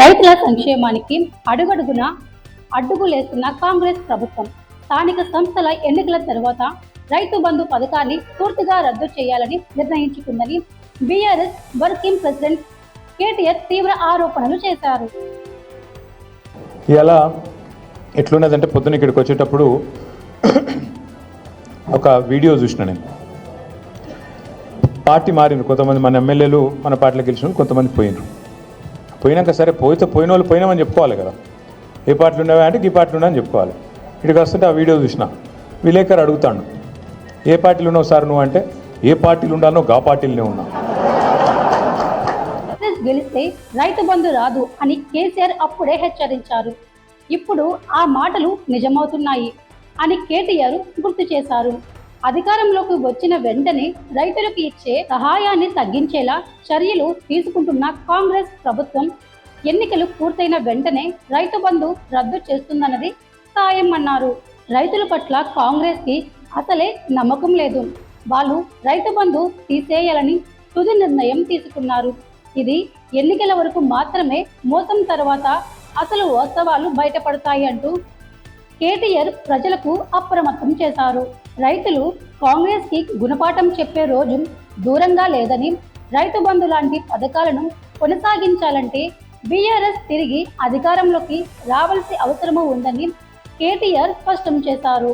రైతుల సంక్షేమానికి అడుగడుగున అడ్డుగులేస్తున్న కాంగ్రెస్ ప్రభుత్వం. స్థానిక సంస్థల ఎన్నికల తర్వాత రైతు బంధు పథకాన్ని పూర్తిగా రద్దు చేయాలని నిర్ణయించుకుందని బీఆర్ఎస్ వర్కింగ్ ప్రెసిడెంట్ కేటీఆర్ తీవ్ర ఆరోపణలు చేశారు. ఇలా ఎట్లున్నదంటే పొద్దున ఇక్కడికి వచ్చేటప్పుడు ఒక వీడియో చూసిన నేను. పార్టీ మారింది కొంతమంది మన ఎమ్మెల్యేలు మన పార్టీలో గెలిచిన కొంతమంది పోయినారు పోయినాక సరే పోయితే పోయిన వాళ్ళు పోయినామని చెప్పుకోవాలి కదా. ఏ పార్టీలు ఉండవా అంటే ఈ పార్టీలు ఉన్నాయని చెప్పుకోవాలి. ఇక్కడికి వస్తుంటే ఆ వీడియో చూసిన. విలేకరు అడుగుతాడు. ఏ పార్టీలు ఉన్నావు సార్ నువ్వు అంటే ఏ పార్టీలు ఉండాలో గా పార్టీలనే ఉన్నా. గెలిస్తే రైతు బంధు రాదు అని కేసీఆర్ అప్పుడే హెచ్చరించారు. ఇప్పుడు ఆ మాటలు నిజమవుతున్నాయి అని కేటీఆర్ గుర్తు చేశారు. అధికారంలోకి వచ్చిన వెంటనే రైతులకు ఇచ్చే సహాయాన్ని తగ్గించేలా చర్యలు తీసుకుంటున్న కాంగ్రెస్ ప్రభుత్వం ఎన్నికలు పూర్తయిన వెంటనే రైతు బంధు రద్దు చేస్తుందన్నది ఖాయం అన్నారు. రైతుల పట్ల కాంగ్రెస్కి అసలే నమ్మకం లేదు. వాళ్ళు రైతు బంధు తీసేయాలని తుది నిర్ణయం తీసుకున్నారు. ఇది ఎన్నికల వరకు మాత్రమే మోసం తర్వాత అసలు వాస్తవాలు బయటపడతాయి అంటూ కేటీఆర్ ప్రజలకు అప్రమత్తం చేశారు. రైతులు కాంగ్రెస్కి గుణపాఠం చెప్పే రోజు దూరంగా లేదని రైతు బంధు లాంటి పథకాలను కొనసాగించాలంటే బీఆర్ఎస్ తిరిగి అధికారంలోకి రావాల్సి అవసరము ఉందని కేటీఆర్ స్పష్టం చేశారు.